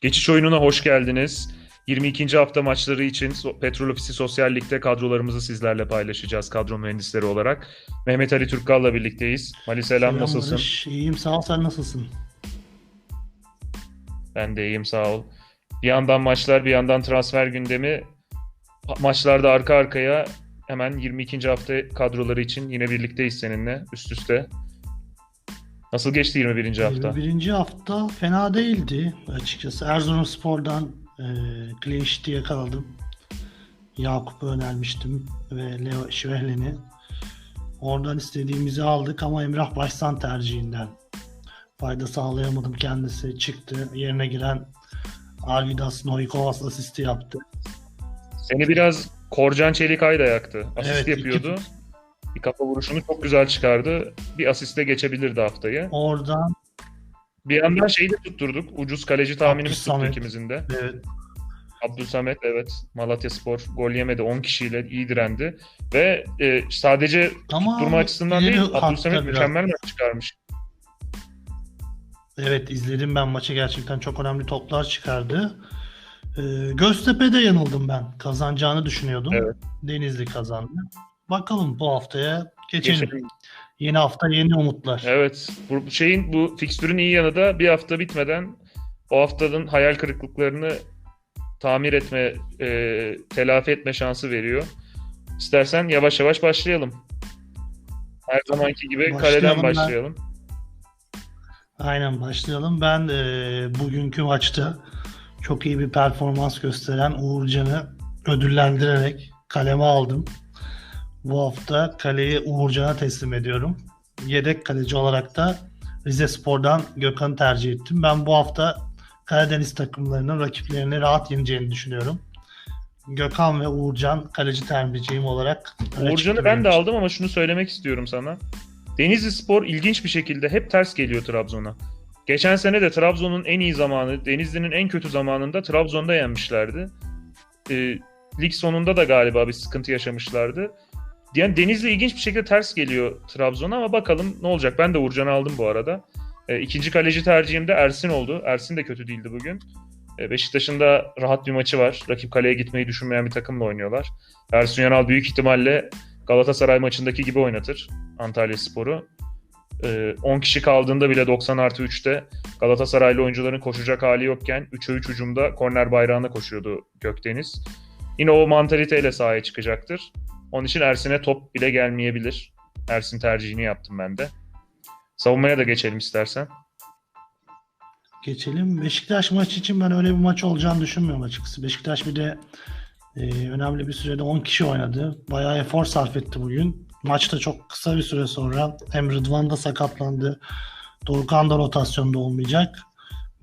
Geçiş oyununa hoş geldiniz. 22. hafta maçları için Petrol Ofisi Sosyal Lig'de kadrolarımızı sizlerle paylaşacağız kadro mühendisleri olarak. Mehmet Ali Türkkal'la birlikteyiz. Ali selam, Selam nasılsın? Barış. İyiyim sağ ol sen nasılsın? Ben de iyiyim sağ ol. Bir yandan maçlar bir yandan transfer gündemi. Maçlarda arka arkaya hemen 22. hafta kadroları için yine birlikteyiz seninle üst üste. Nasıl geçti 21. hafta? 21. hafta fena değildi açıkçası. Erzurumspor'dan e, clean sheet'i yakaladım. Yakup'u önermiştim ve Leo Şvehlen'i. Oradan istediğimizi aldık ama Emrah Başsan tercihinden fayda sağlayamadım kendisi. Çıktı. Yerine giren Arvidas Noikovas asisti yaptı. Seni biraz Korcan Çelikay da yaktı. Asist Evet, iki- yapıyordu. Bir kafa vuruşunu çok güzel çıkardı. Bir asiste geçebilirdi haftayı. Oradan Bir yandan şeyi de tutturduk. Ucuz kaleci tahminimiz tuttu ikimizin de. evet, Abdülsamet evet Malatya Spor gol yemedi 10 kişiyle iyi direndi. Ve e, sadece ama durma açısından değil Abdülsamet mükemmel maç çıkarmış. Evet izledim ben maçı gerçekten çok önemli toplar çıkardı. Ee, Göztepe'de yanıldım ben. Kazanacağını düşünüyordum. Evet. Denizli kazandı. Bakalım bu haftaya geçelim. Geçelim. Yeni hafta yeni umutlar. Evet. Bu şeyin bu fikstürün iyi yanı da bir hafta bitmeden o haftanın hayal kırıklıklarını tamir etme, e, telafi etme şansı veriyor. İstersen yavaş yavaş başlayalım. Her zamanki gibi Başlayalım kaleden ben. başlayalım. Aynen başlayalım. Ben e, bugünkü maçta çok iyi bir performans gösteren Uğurcan'ı ödüllendirerek kaleme aldım. Bu hafta kaleyi Uğurcan'a teslim ediyorum. Yedek kaleci olarak da Rize Spor'dan Gökhan'ı tercih ettim. Ben bu hafta Karadeniz takımlarının rakiplerini rahat yeneceğini düşünüyorum. Gökhan ve Uğurcan kaleci tercihim olarak Uğurcan'ı ben de aldım ama şunu söylemek istiyorum sana. Denizli Spor ilginç bir şekilde hep ters geliyor Trabzon'a. Geçen sene de Trabzon'un en iyi zamanı, Denizli'nin en kötü zamanında Trabzon'da yenmişlerdi. Ee, lig sonunda da galiba bir sıkıntı yaşamışlardı. Yani Denizli ilginç bir şekilde ters geliyor Trabzon'a ama bakalım ne olacak. Ben de Uğurcan'ı aldım bu arada. Ee, ikinci kaleci tercihim de Ersin oldu. Ersin de kötü değildi bugün. Ee, Beşiktaş'ın da rahat bir maçı var. Rakip kaleye gitmeyi düşünmeyen bir takımla oynuyorlar. Ersun Yanal büyük ihtimalle Galatasaray maçındaki gibi oynatır Antalya Sporu. Ee, 10 kişi kaldığında bile 90 artı 3'te Galatasaraylı oyuncuların koşacak hali yokken 3'e 3 hücumda korner bayrağına koşuyordu Gökdeniz. Yine o mantaliteyle sahaya çıkacaktır. Onun için Ersin'e top bile gelmeyebilir. Ersin tercihini yaptım ben de. Savunmaya da geçelim istersen. Geçelim. Beşiktaş maçı için ben öyle bir maç olacağını düşünmüyorum açıkçası. Beşiktaş bir de e, önemli bir sürede 10 kişi oynadı. Bayağı efor sarf etti bugün. Maçta çok kısa bir süre sonra hem Rıdvan da sakatlandı. Dorukhan da rotasyonda olmayacak.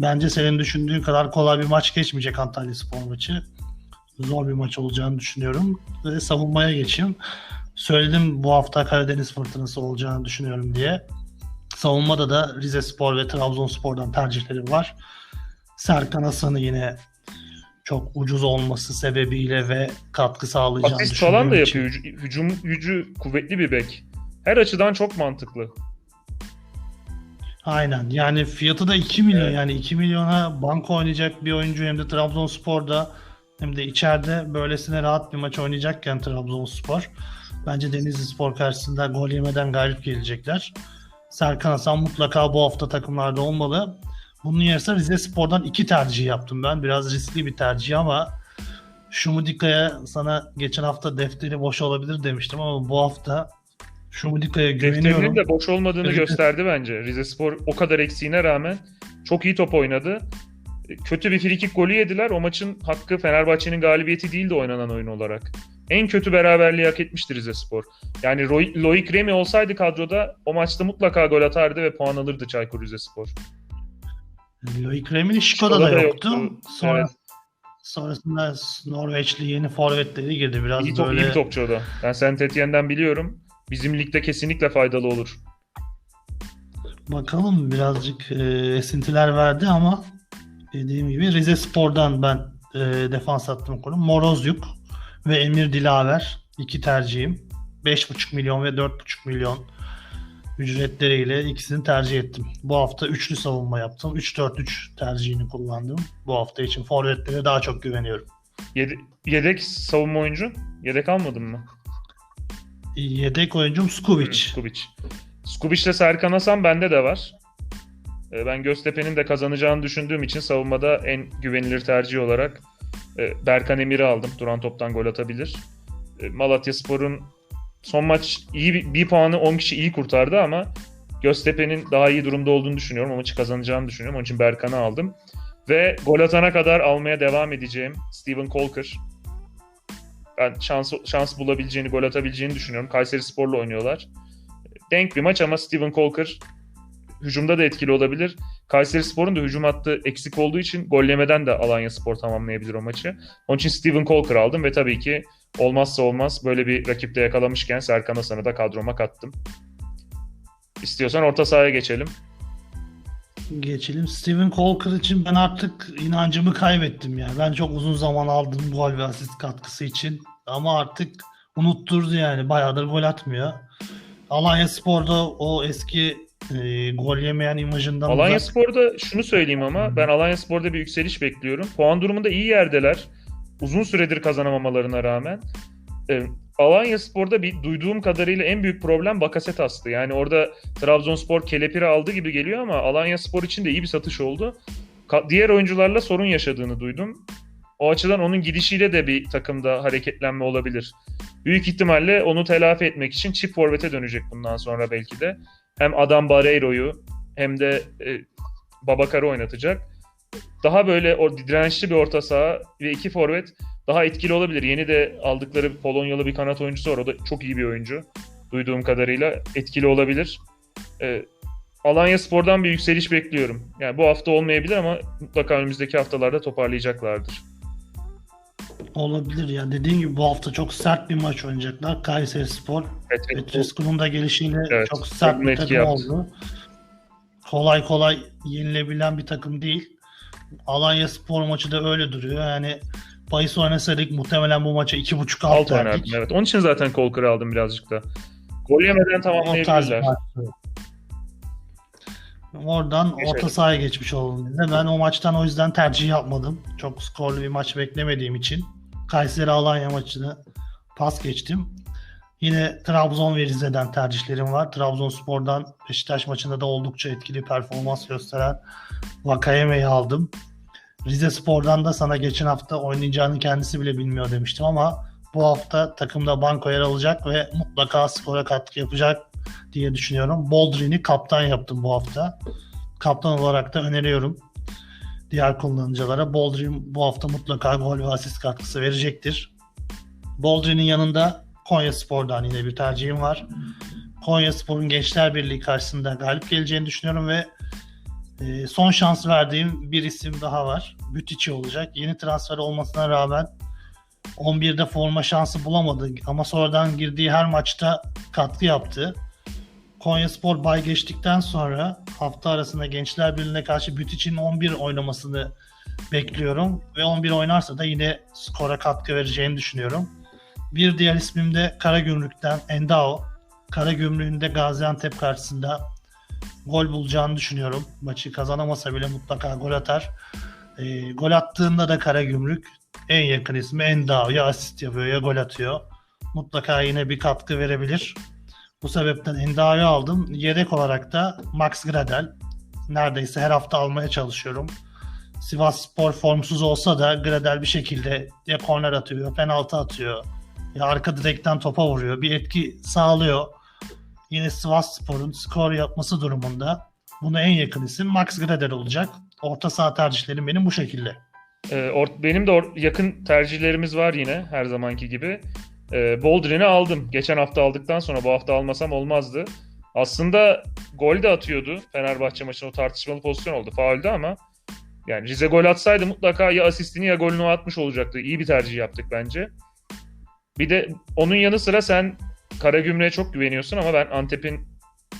Bence senin düşündüğün kadar kolay bir maç geçmeyecek Antalya Spor maçı. Zor bir maç olacağını düşünüyorum. Ve savunmaya geçeyim. Söyledim bu hafta Karadeniz fırtınası olacağını düşünüyorum diye. Savunmada da Rize Spor ve Trabzonspor'dan tercihleri var. Serkan Hasan'ı yine çok ucuz olması sebebiyle ve katkı sağlayacağını Asist falan da için- yapıyor. Hüc- Hücum gücü kuvvetli bir bek. Her açıdan çok mantıklı. Aynen. Yani fiyatı da 2 milyon. Evet. Yani 2 milyona banka oynayacak bir oyuncu hem de Trabzonspor'da hem de içeride böylesine rahat bir maç oynayacakken Trabzonspor bence Denizli Spor karşısında gol yemeden galip gelecekler. Serkan Hasan mutlaka bu hafta takımlarda olmalı. Bunun yerine Rize Spor'dan iki tercih yaptım ben. Biraz riskli bir tercih ama Şumudika'ya sana geçen hafta defteri boş olabilir demiştim ama bu hafta Şumudika'ya güveniyorum. Defterinin de boş olmadığını Evet. gösterdi bence. Rize Spor o kadar eksiğine rağmen çok iyi top oynadı. Kötü bir frikik golü yediler. O maçın hakkı Fenerbahçe'nin galibiyeti değildi oynanan oyun olarak. En kötü beraberliği hak etmişti Rize Spor. Yani Roy- Loic Remy olsaydı kadroda o maçta mutlaka gol atardı ve puan alırdı Çaykur Rizespor. Loic da Şiko'da da yoktu. yoktu. Sonra Evet. sonrasında Norveçli yeni forvetleri girdi biraz İyi, top, böyle. iyi bir topçu o da. Ben Saint Etienne'den biliyorum. Bizim ligde kesinlikle faydalı olur. Bakalım birazcık e, esintiler verdi ama dediğim gibi Rize Spor'dan ben e, defans attım konu. Morozyuk ve Emir Dilaver iki tercihim. 5,5 milyon ve 4,5 milyon ücretleriyle ikisini tercih ettim. Bu hafta üçlü savunma yaptım. 3-4-3 tercihini kullandım. Bu hafta için forvetlere daha çok güveniyorum. Yede- yedek savunma oyuncu. Yedek almadın mı? Yedek oyuncum Skubic. Skubic. Skubic'le Serkan Hasan bende de var. Ee, Ben Göztepe'nin de kazanacağını düşündüğüm için savunmada en güvenilir tercih olarak e, Berkan Emir'i aldım. Duran toptan gol atabilir. E, Malatya Spor'un son maç iyi bir, bir puanı 10 kişi iyi kurtardı ama Göztepe'nin daha iyi durumda olduğunu düşünüyorum. O maçı kazanacağını düşünüyorum. Onun için Berkan'ı aldım. Ve gol atana kadar almaya devam edeceğim Steven Colker. Ben şans, şans bulabileceğini, gol atabileceğini düşünüyorum. Kayseri Spor'la oynuyorlar. Denk bir maç ama Steven Colker hücumda da etkili olabilir. Kayseri Spor'un da hücum hattı eksik olduğu için gollemeden de Alanya Spor tamamlayabilir o maçı. Onun için Steven Colker aldım ve tabii ki olmazsa olmaz böyle bir rakiple yakalamışken Serkan Hasan'ı da kadroma kattım. İstiyorsan orta sahaya geçelim. Geçelim. Steven Colker için ben artık inancımı kaybettim yani. Ben çok uzun zaman aldım gol ve asist katkısı için. Ama artık unutturdu yani. Bayağıdır gol atmıyor. Alanya Spor'da o eski e, gol yemeyen imajından Alanya uzak. Spor'da şunu söyleyeyim ama ben Alanya Spor'da bir yükseliş bekliyorum. Puan durumunda iyi yerdeler. Uzun süredir kazanamamalarına rağmen. Ee, Alanya Spor'da bir duyduğum kadarıyla en büyük problem Bakasetas'tı. Yani orada Trabzonspor kelepiri aldı gibi geliyor ama Alanya Spor için de iyi bir satış oldu. Ka- diğer oyuncularla sorun yaşadığını duydum. O açıdan onun gidişiyle de bir takımda hareketlenme olabilir. Büyük ihtimalle onu telafi etmek için çift forvete dönecek bundan sonra belki de. Hem Adam Barreiro'yu hem de e, Babakar'ı oynatacak. Daha böyle o dirençli bir orta saha ve iki forvet daha etkili olabilir. Yeni de aldıkları Polonyalı bir kanat oyuncusu var. O da çok iyi bir oyuncu. Duyduğum kadarıyla etkili olabilir. Ee, Alanya Spor'dan bir yükseliş bekliyorum. Yani bu hafta olmayabilir ama mutlaka önümüzdeki haftalarda toparlayacaklardır. Olabilir ya. Dediğin gibi bu hafta çok sert bir maç oynayacaklar. Kayseri Spor. Petrescu Petrescu'nun da gelişiyle Evet, çok sert bir takım yaptı. oldu. Kolay kolay yenilebilen bir takım değil. Alanya Spor maçı da öyle duruyor. Yani bahis oynasaydık muhtemelen bu maça 2.5 alt alt verdik. Evet. Onun için zaten Kolker'ı aldım birazcık da. Gol yemeden tamamlayabilirler. Oradan Geçelim. orta sahaya geçmiş oldum. biz de. Ben o maçtan o yüzden tercih yapmadım. Çok skorlu bir maç beklemediğim için. Kayseri Alanya maçını pas geçtim. Yine Trabzon ve Rize'den tercihlerim var. Trabzonspor'dan Beşiktaş maçında da oldukça etkili performans gösteren Vakayeme'yi aldım. Rize Spor'dan da sana geçen hafta oynayacağını kendisi bile bilmiyor demiştim ama bu hafta takımda banko yer alacak ve mutlaka skora katkı yapacak diye düşünüyorum. Boldrin'i kaptan yaptım bu hafta. Kaptan olarak da öneriyorum diğer kullanıcılara. Boldrin bu hafta mutlaka gol ve asist katkısı verecektir. Boldrin'in yanında Konya Spor'dan yine bir tercihim var. Konya Spor'un Gençler Birliği karşısında galip geleceğini düşünüyorum ve e, son şans verdiğim bir isim daha var. Bütüçi olacak. Yeni transfer olmasına rağmen 11'de forma şansı bulamadı ama sonradan girdiği her maçta katkı yaptı. Konya Spor bay geçtikten sonra hafta arasında Gençler Birliği'ne karşı Bütüç'in 11 oynamasını bekliyorum. Ve 11 oynarsa da yine skora katkı vereceğini düşünüyorum. Bir diğer ismim de Karagümrük'ten Endao. Karagümrük'ün de Gaziantep karşısında gol bulacağını düşünüyorum. Maçı kazanamasa bile mutlaka gol atar. E, gol attığında da Karagümrük en yakın ismi Endao. Ya asist yapıyor ya gol atıyor. Mutlaka yine bir katkı verebilir. Bu sebepten Endao'yu aldım. Yedek olarak da Max Gradel. Neredeyse her hafta almaya çalışıyorum. Sivas Spor formsuz olsa da Gradel bir şekilde ya korner atıyor, penaltı atıyor, ya arka direkten topa vuruyor. Bir etki sağlıyor. Yine Sivas Spor'un skor yapması durumunda buna en yakın isim Max Gradel olacak. Orta saha tercihlerim benim bu şekilde. Ee, benim de yakın tercihlerimiz var yine her zamanki gibi. Ee, Boldrin'i aldım. Geçen hafta aldıktan sonra bu hafta almasam olmazdı. Aslında gol de atıyordu. Fenerbahçe maçında o tartışmalı pozisyon oldu. Fauldü ama yani Rize gol atsaydı mutlaka ya asistini ya golünü atmış olacaktı. İyi bir tercih yaptık bence. Bir de onun yanı sıra sen Karagümrük'e çok güveniyorsun ama ben Antep'in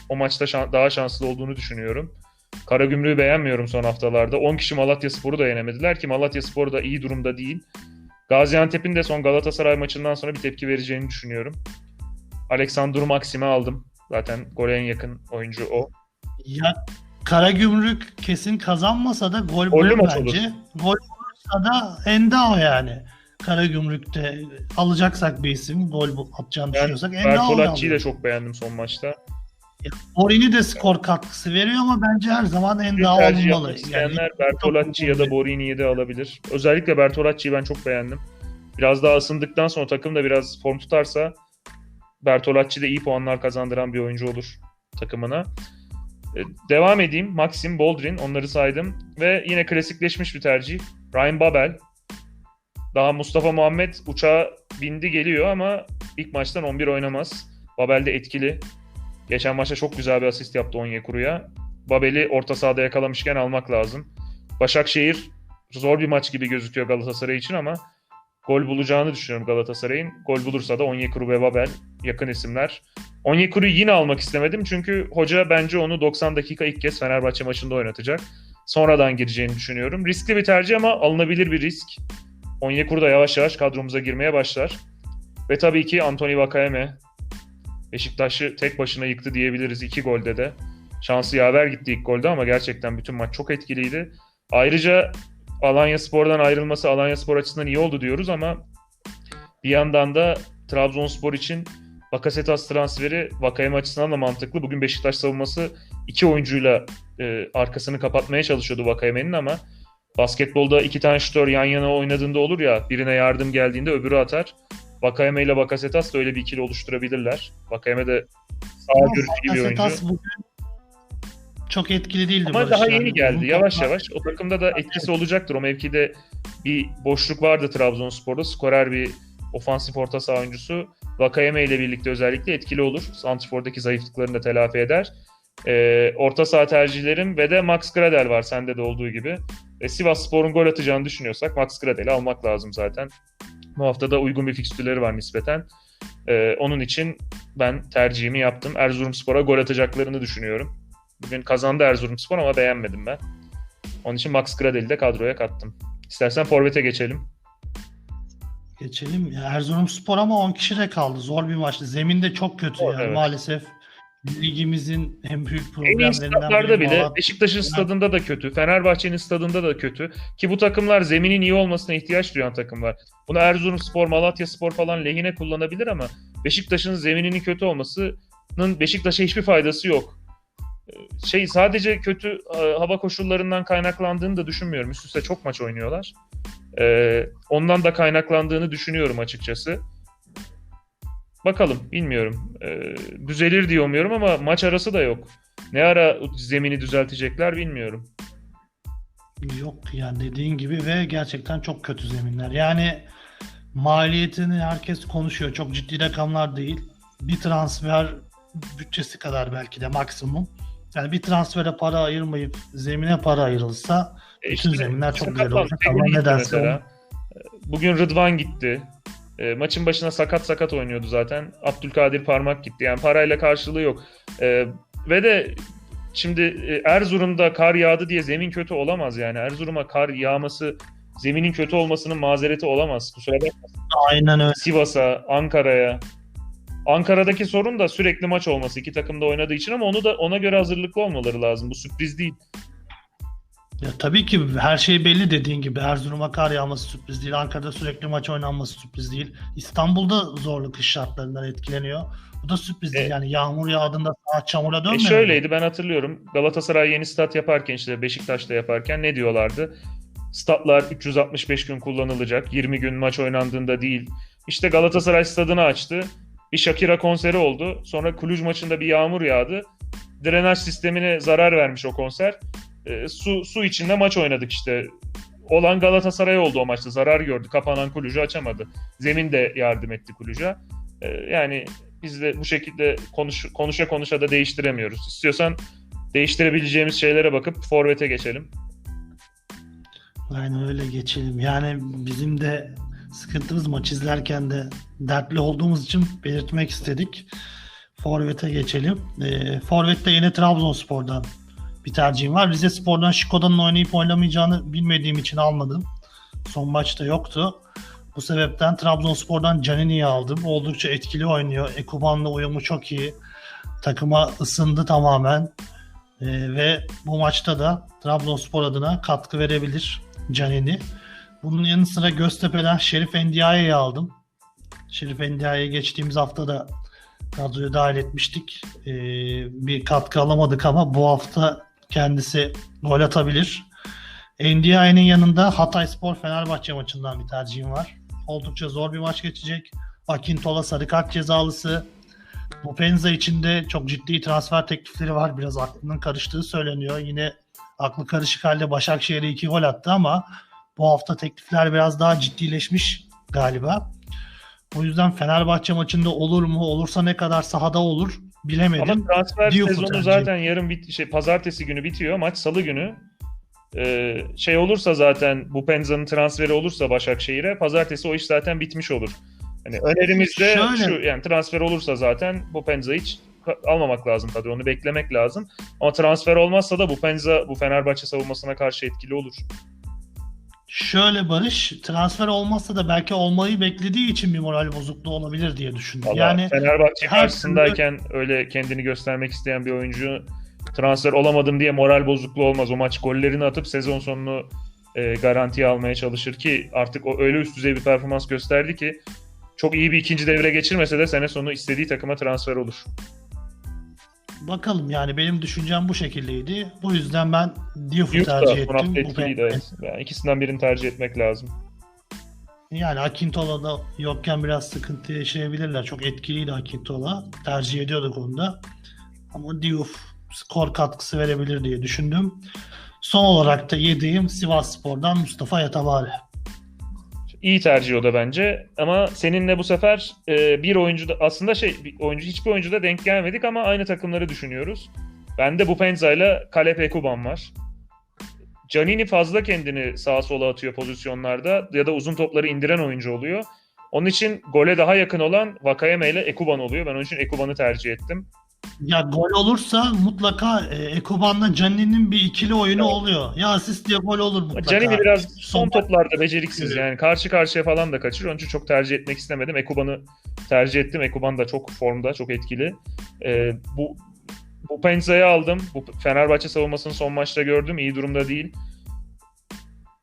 o maçta şan- daha şanslı olduğunu düşünüyorum. Karagümrük'ü beğenmiyorum son haftalarda. 10 kişi Malatya Spor'u da yenemediler ki Malatya Spor da iyi durumda değil. Gaziantep'in de son Galatasaray maçından sonra bir tepki vereceğini düşünüyorum. Alexander Maxim'i aldım. Zaten gole en yakın oyuncu o. Ya Karagümrük kesin kazanmasa da gol bulur bence. Gol olursa da Endao yani. Karagümrük'te alacaksak bir isim gol bu- atacağını Ben düşünüyorsak Endao Bertolacci'yi de çok beğendim son maçta. Borini de skor katkısı veriyor ama bence her zaman Endao tercih olmalı. isteyenler Bertolacci ya da Borini'yi de alabilir. Özellikle Bertolacci'yi ben çok beğendim. Biraz daha ısındıktan sonra takım da biraz form tutarsa Bertolacci de iyi puanlar kazandıran bir oyuncu olur takımına. E, Devam edeyim. Maxim, Boldrin onları saydım. Ve yine klasikleşmiş bir tercih. Ryan Babel. Daha Mustafa Muhammed uçağa bindi geliyor ama ilk maçtan 11 oynamaz. Babel de etkili. Geçen maçta çok güzel bir asist yaptı Onyekuru'ya. Babel'i orta sahada yakalamışken almak lazım. Başakşehir zor bir maç gibi gözüküyor Galatasaray için ama gol bulacağını düşünüyorum Galatasaray'ın. Gol bulursa da Onyekuru ve Babel yakın isimler. Onyekuru'yu yine almak istemedim çünkü hoca bence onu 90 dakika ilk kez Fenerbahçe maçında oynatacak. Sonradan gireceğini düşünüyorum. Riskli bir tercih ama alınabilir bir risk. Onyekuru da yavaş yavaş kadromuza girmeye başlar. Ve tabii ki Anthony Vakayeme. Beşiktaş'ı tek başına yıktı diyebiliriz iki golde de. Şansı yaver gitti ilk golde ama gerçekten bütün maç çok etkiliydi. Ayrıca Alanya Spor'dan ayrılması Alanya Spor açısından iyi oldu diyoruz ama bir yandan da Trabzonspor için Bakasetas transferi Vakayeme açısından da mantıklı. Bugün Beşiktaş savunması iki oyuncuyla e, arkasını kapatmaya çalışıyordu Vakayeme'nin ama basketbolda iki tane şutör yan yana oynadığında olur ya birine yardım geldiğinde öbürü atar. Vakayeme ile Bakasetas da öyle bir ikili oluşturabilirler. Vakayeme de sağ görüşü gibi bir oyuncu. Bugün çok etkili değildi. Ama Barış daha yani. yeni geldi. Yavaş yavaş. O takımda da etkisi olacaktır. O mevkide bir boşluk vardı Trabzonspor'da. Skorer bir ofansif orta saha oyuncusu. Vakayeme ile birlikte özellikle etkili olur. Santrfor'daki zayıflıklarını da telafi eder. Ee, orta saha tercihlerim ve de Max Gradel var sende de olduğu gibi. E, Sivas Spor'un gol atacağını düşünüyorsak Max Gradel'i almak lazım zaten. Bu hafta da uygun bir fikstürleri var nispeten. Ee, onun için ben tercihimi yaptım. Erzurumspor'a gol atacaklarını düşünüyorum. Bugün kazandı Erzurumspor ama beğenmedim ben. Onun için Max Gradel'i de kadroya kattım. İstersen Forvet'e geçelim. Geçelim. Ya Erzurumspor ama 10 kişi de kaldı. Zor bir maçtı. Zemin de çok kötü Zor, yani evet. maalesef. Ligimizin en büyük En iyi problemlerinden stadlarda biri bile Beşiktaş'ın stadında da kötü, Fenerbahçe'nin stadında da kötü. Ki bu takımlar zeminin iyi olmasına ihtiyaç duyan takımlar. Bunu Erzurumspor, Malatyaspor falan lehine kullanabilir ama Beşiktaş'ın zemininin kötü olmasının Beşiktaş'a hiçbir faydası yok. Ee, Şey sadece kötü e, hava koşullarından kaynaklandığını da düşünmüyorum. Üst üste çok maç oynuyorlar. Ee, ondan da kaynaklandığını düşünüyorum açıkçası. Bakalım bilmiyorum. Ee, düzelir diye umuyorum ama maç arası da yok. Ne ara zemini düzeltecekler bilmiyorum. Yok yani dediğin gibi ve gerçekten çok kötü zeminler. Yani maliyetini herkes konuşuyor. Çok ciddi rakamlar değil. Bir transfer bütçesi kadar belki de maksimum. Yani bir transfere para ayırmayıp zemine para ayrılsa E bütün zeminler çok güzel olacak ama nedense mesela. Bugün Rıdvan gitti. E, maçın başına sakat sakat oynuyordu zaten. Abdülkadir Parmak gitti. Yani parayla karşılığı yok. E, ve de şimdi e, Erzurum'da kar yağdı diye zemin kötü olamaz yani. Erzurum'a kar yağması zeminin kötü olmasının mazereti olamaz. Kusura bakma. aynen öyle. Sivas'a, Ankara'ya. Ankara'daki sorun da sürekli maç olması iki takım da oynadığı için ama onu da ona göre hazırlıklı olmaları lazım. Bu sürpriz değil. Ya tabii ki her şey belli dediğin gibi. Erzurum'a kar yağması sürpriz değil. Ankara'da sürekli maç oynanması sürpriz değil. İstanbul'da zorlu kış şartlarından etkileniyor. Bu da sürpriz değil. E- Yani yağmur yağdığında sağa çamura E dönmüyor. mu? şöyleydi ben hatırlıyorum. Galatasaray yeni stat yaparken işte Beşiktaş'ta yaparken ne diyorlardı? Statlar 365 gün kullanılacak. 20 gün maç oynandığında değil. İşte Galatasaray stadını açtı. Bir Shakira konseri oldu. Sonra Cluj maçında bir yağmur yağdı. Drenaj sistemine zarar vermiş o konser. E, su su içinde maç oynadık işte. Olan Galatasaray oldu o maçta. Zarar gördü. Kapanan Kulücü açamadı. Zemin de yardım etti Kulücü'ye. E, yani biz de bu şekilde konuş, konuşa konuşa da değiştiremiyoruz. İstiyorsan değiştirebileceğimiz şeylere bakıp forvete geçelim. Aynen öyle geçelim. Yani bizim de sıkıntımız maç izlerken de dertli olduğumuz için belirtmek istedik. Forvet'e geçelim. Ee, Forvet'te yine Trabzonspor'dan bir tercihim var. Rize Spor'dan Şiko'danın oynayıp oynamayacağını bilmediğim için almadım. Son maçta yoktu. Bu sebepten Trabzonspor'dan Canini'yi aldım. Oldukça etkili oynuyor. Ekuban'la uyumu çok iyi. takıma ısındı tamamen. Ee, ve bu maçta da Trabzonspor adına katkı verebilir Canini. Bunun yanı sıra Göztepe'den Şerif Endiaye'yi aldım. Şerif Endiaye'yi geçtiğimiz hafta da kadroya dahil etmiştik. Ee, bir katkı alamadık ama bu hafta kendisi gol atabilir. Endiaye'nin yanında Hatay Spor Fenerbahçe maçından bir tercihim var. Oldukça zor bir maç geçecek. Akintola sarı kart cezalısı. Bu Penza için de çok ciddi transfer teklifleri var. Biraz aklının karıştığı söyleniyor. Yine aklı karışık halde Başakşehir'e iki gol attı ama bu hafta teklifler biraz daha ciddileşmiş galiba. O yüzden Fenerbahçe maçında olur mu? Olursa ne kadar sahada olur bilemedim. Ama transfer Diouf'u sezonu tercih zaten yarın bit şey pazartesi günü bitiyor. Maç salı günü. Ee, şey olursa zaten bu Penza'nın transferi olursa Başakşehir'e pazartesi o iş zaten bitmiş olur. Hani önerimiz de Şöyle. şu yani transfer olursa zaten bu Penza'yı hiç almamak lazım kadro onu beklemek lazım. Ama transfer olmazsa da bu Penza bu Fenerbahçe savunmasına karşı etkili olur. Şöyle Barış, transfer olmazsa da belki olmayı beklediği için bir moral bozukluğu olabilir diye düşündüm. Valla yani Fenerbahçe karşısındayken öyle kendini göstermek isteyen bir oyuncu transfer olamadım diye moral bozukluğu olmaz. O maç gollerini atıp sezon sonunu e, garantiye almaya çalışır ki artık o öyle üst düzey bir performans gösterdi ki çok iyi bir ikinci devre geçirmese de sene sonu istediği takıma transfer olur. Bakalım yani benim düşüncem bu şekildeydi. Bu yüzden ben Diouf'u tercih son ettim. Bu etkiliydi. ben-. Yani ikisinden birini tercih etmek lazım. Yani Akintola da yokken biraz sıkıntı yaşayabilirler. Çok etkiliydi Akintola. Tercih ediyorduk onu da. Ama Diouf skor katkısı verebilir diye düşündüm. Son olarak da yediğim Sivas Spor'dan Mustafa Yatabari. İyi tercih o da bence. Ama seninle bu sefer e, bir oyuncu da aslında şey bir oyuncu hiçbir oyuncuda denk gelmedik ama aynı takımları düşünüyoruz. Bende bu Penza ile Kalep Ekuban var. Canini fazla kendini sağa sola atıyor pozisyonlarda ya da uzun topları indiren oyuncu oluyor. Onun için gole daha yakın olan Vakayeme ile Ekuban oluyor. Ben onun için Ekuban'ı tercih ettim. Ya gol olursa mutlaka e, Ekuban'la Canini'nin bir ikili oyunu Evet. oluyor. Ya asist ya gol olur mutlaka. Canini biraz son Son- toplarda beceriksiz yani karşı karşıya falan da kaçırıyor. Onun için çok tercih etmek istemedim. Ekuban'ı tercih ettim. Ekuban da çok formda, çok etkili. Ee, bu bu Penza'yı aldım. Bu Fenerbahçe savunmasını son maçta gördüm. İyi durumda değil.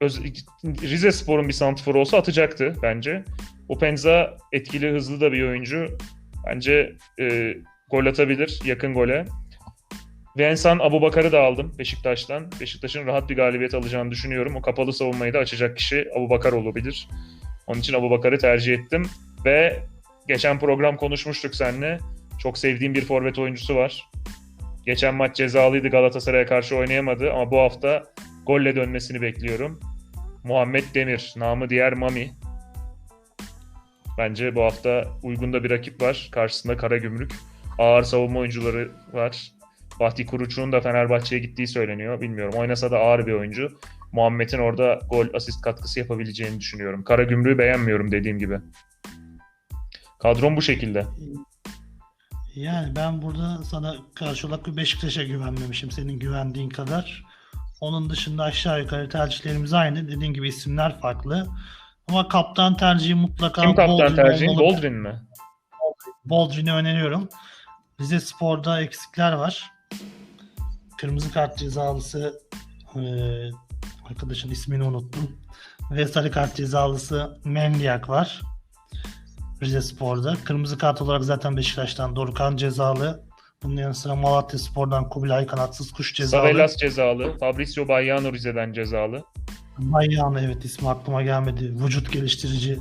Öz, Rize Spor'un bir santrfor olsa atacaktı bence. Bu Penza etkili, hızlı da bir oyuncu. Bence e, gol atabilir yakın gole. Vensan Abubakar'ı da aldım Beşiktaş'tan. Beşiktaş'ın rahat bir galibiyet alacağını düşünüyorum. O kapalı savunmayı da açacak kişi Abubakar olabilir. Onun için Abubakar'ı tercih ettim. Ve geçen program konuşmuştuk seninle. Çok sevdiğim bir forvet oyuncusu var. Geçen maç cezalıydı Galatasaray'a karşı oynayamadı ama bu hafta golle dönmesini bekliyorum. Muhammed Demir, namı diğer Mami. Bence bu hafta uygun da bir rakip var. Karşısında Karagümrük. Ağır savunma oyuncuları var. Fatih Kuruç'un da Fenerbahçe'ye gittiği söyleniyor. Bilmiyorum. Oynasa da ağır bir oyuncu. Muhammed'in orada gol asist katkısı yapabileceğini düşünüyorum. Karagümrük'ü beğenmiyorum dediğim gibi. Kadrom bu şekilde. Yani ben burada sana karşı olarak bir Beşiktaş'a güvenmemişim senin güvendiğin kadar. Onun dışında aşağı yukarı tercihlerimiz aynı. Dediğin gibi isimler farklı. Ama kaptan tercihi mutlaka Kim kaptan Boldrin tercihin? olmalı. Boldrin mi? Boldrin'i öneriyorum. Rize Spor'da eksikler var. Kırmızı kart cezalısı eee, arkadaşın ismini unuttum. Ve sarı kart cezalısı Mendiak var. Rize Spor'da. Kırmızı kart olarak zaten Beşiktaş'tan Dorukan cezalı. Bunun yanı sıra Malatya Spor'dan Kubilay Kanatsız Kuş cezalı. Savelas cezalı. Fabricio Bayyano Rize'den cezalı. Bayan evet ismi aklıma gelmedi. Vücut geliştirici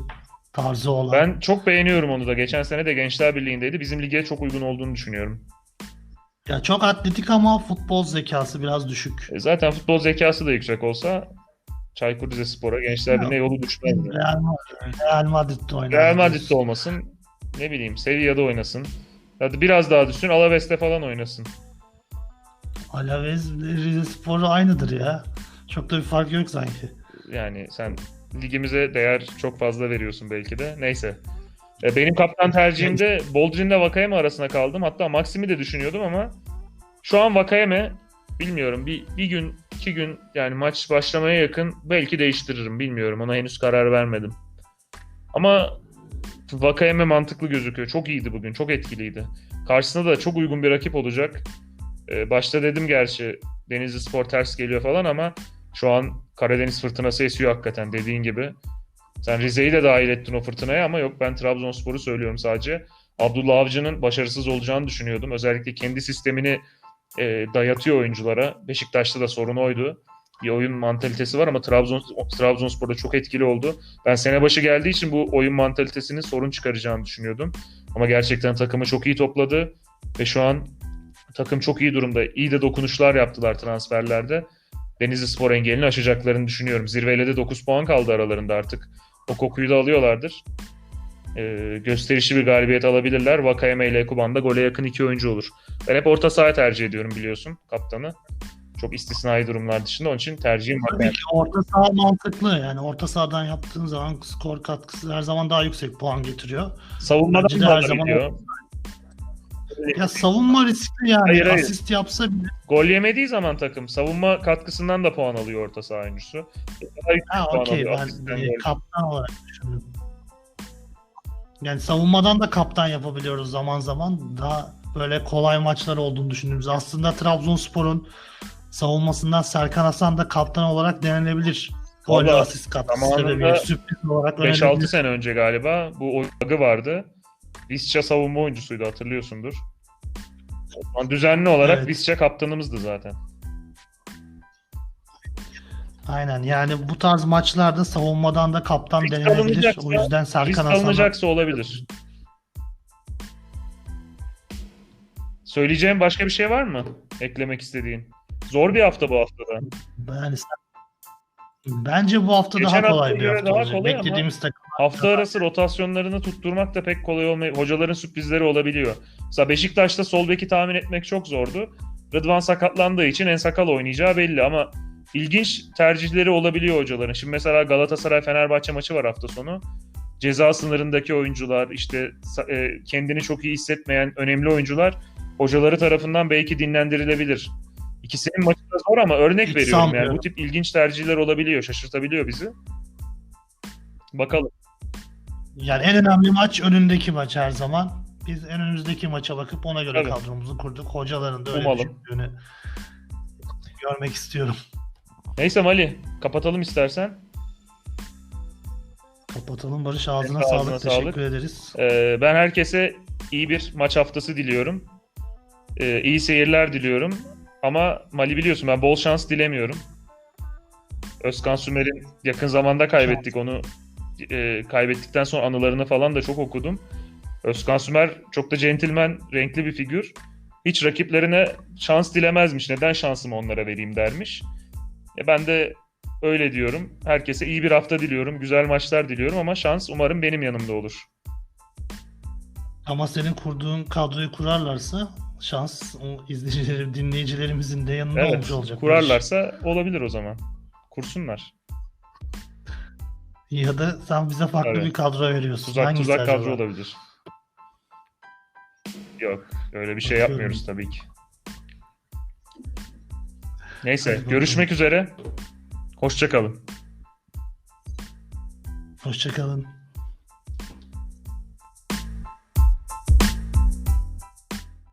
tarzı olan. Ben çok beğeniyorum onu da. Geçen sene de Gençler Birliği'ndeydi. Bizim lige çok uygun olduğunu düşünüyorum. Ya çok atletik ama futbol zekası biraz düşük. E, Zaten futbol zekası da yüksek olsa Çaykur Rizespor'a Gençler Birliği'ne yolu düşmez. yani. Real, Madrid, Real Madrid'de oynar. Real Madrid'de olmasın. Ne bileyim Sevilla'da oynasın. Hadi biraz daha düşsün Alaves'te falan oynasın. Alaves Rize Spor'u aynıdır ya. Çok da bir fark yok sanki. Yani sen ligimize değer çok fazla veriyorsun belki de. Neyse. E, Benim kaptan tercihimde Boldrin'le Vakayeme arasında kaldım. Hatta Maxim'i de düşünüyordum ama şu an Vakayeme bilmiyorum bir, bir gün iki gün yani maç başlamaya yakın belki değiştiririm bilmiyorum. Ona henüz karar vermedim. Ama Vakayeme mantıklı gözüküyor. Çok iyiydi bugün. Çok etkiliydi. Karşısında da çok uygun bir rakip olacak. Ee, başta dedim gerçi Denizli Spor ters geliyor falan ama şu an Karadeniz fırtınası esiyor hakikaten dediğin gibi. Sen Rize'yi de dahil ettin o fırtınaya ama yok ben Trabzonspor'u söylüyorum sadece. Abdullah Avcı'nın başarısız olacağını düşünüyordum. Özellikle kendi sistemini e, dayatıyor oyunculara. Beşiktaş'ta da sorun oydu. Bir oyun mantalitesi var ama Trabzon Trabzonspor'da çok etkili oldu. Ben sene başı geldiği için bu oyun mantalitesinin sorun çıkaracağını düşünüyordum. Ama gerçekten takımı çok iyi topladı ve şu an takım çok iyi durumda. İyi de dokunuşlar yaptılar transferlerde. Denizli Spor engelini aşacaklarını düşünüyorum. Zirveyle de 9 puan kaldı aralarında artık. O kokuyu da alıyorlardır. Ee, gösterişli bir galibiyet alabilirler. Vakayeme ile Ekuban da gole yakın iki oyuncu olur. Ben hep orta saha tercih ediyorum biliyorsun kaptanı. Çok istisnai durumlar dışında onun için tercihim Tabii Vakayeme. ki orta saha mantıklı. Yani orta sahadan yaptığın zaman skor katkısı her zaman daha yüksek puan getiriyor. Savunmadan da her zaman. Ya savunma riskli yani. Hayır, hayır. Asist yapsa bile. Gol yemediği zaman takım savunma katkısından da puan alıyor orta saha oyuncusu. Ha okey ben e, kaptan olarak düşündüm. Yani savunmadan da kaptan yapabiliyoruz zaman zaman. Daha böyle kolay maçlar olduğunu düşündüğümüz. Aslında Trabzonspor'un savunmasından Serkan Hasan da kaptan olarak denenebilir. Gol asist katkısı sebebiyle sürpriz olarak 5-6 önerebilir. sene önce galiba bu oyunu vardı. Visca savunma oyuncusuydu hatırlıyorsundur. Düzenli olarak Evet. Visca kaptanımızdı zaten. Aynen yani bu tarz maçlarda savunmadan da kaptan Risk denenebilir. O yüzden Risk Serkan Hasan'a alınacaksa olabilir. Söyleyeceğim başka bir şey var mı? Eklemek istediğin. Zor bir hafta bu haftada. yani bence bu hafta Geçen daha kolay haftaya bir hafta olacak. Beklediğimiz takım. Hafta arası rotasyonlarını tutturmak da pek kolay olmuyor. Hocaların sürprizleri olabiliyor. Mesela Beşiktaş'ta sol beki tahmin etmek çok zordu. Rıdvan sakatlandığı için en sakal oynayacağı belli ama ilginç tercihleri olabiliyor hocaların. Şimdi mesela Galatasaray Fenerbahçe maçı var hafta sonu. Ceza sınırındaki oyuncular, işte e, kendini çok iyi hissetmeyen önemli oyuncular hocaları tarafından belki dinlendirilebilir. İkisinin maçı da zor ama örnek Hiç veriyorum yani bu tip ilginç tercihler olabiliyor, şaşırtabiliyor bizi. Bakalım. Yani en önemli maç önündeki maç her zaman. Biz en önümüzdeki maça bakıp ona göre Tabii. kadromuzu kurduk. Hocaların da öyle Umalım. düşündüğünü görmek istiyorum. Neyse Mali, kapatalım istersen. Kapatalım Barış ağzına Ağzına sağlık. sağlık. Teşekkür ederiz. Ee, ben herkese iyi bir maç haftası diliyorum. Ee, iyi seyirler diliyorum. Ama Mali biliyorsun ben bol şans dilemiyorum. Özkan Sümer'in yakın zamanda kaybettik onu. E, kaybettikten sonra anılarını falan da çok okudum. Özkan Sümer çok da centilmen, renkli bir figür. Hiç rakiplerine şans dilemezmiş. Neden şansımı onlara vereyim dermiş. E, ben de öyle diyorum. Herkese iyi bir hafta diliyorum. Güzel maçlar diliyorum ama şans umarım benim yanımda olur. Ama senin kurduğun kadroyu kurarlarsa şans izleyicilerim, dinleyicilerimizin de yanında Evet, olmuş olacak. kurarlarsa olabilir o zaman. Kursunlar. Ya da sen bize farklı Evet. bir kadro veriyorsun. Tuzak Hangisi tuzak acaba? kadro olabilir. Yok, öyle bir şey Bakıyorum. yapmıyoruz tabii ki. Neyse, Hadi bakalım. görüşmek üzere. Hoşça kalın. Hoşçakalın.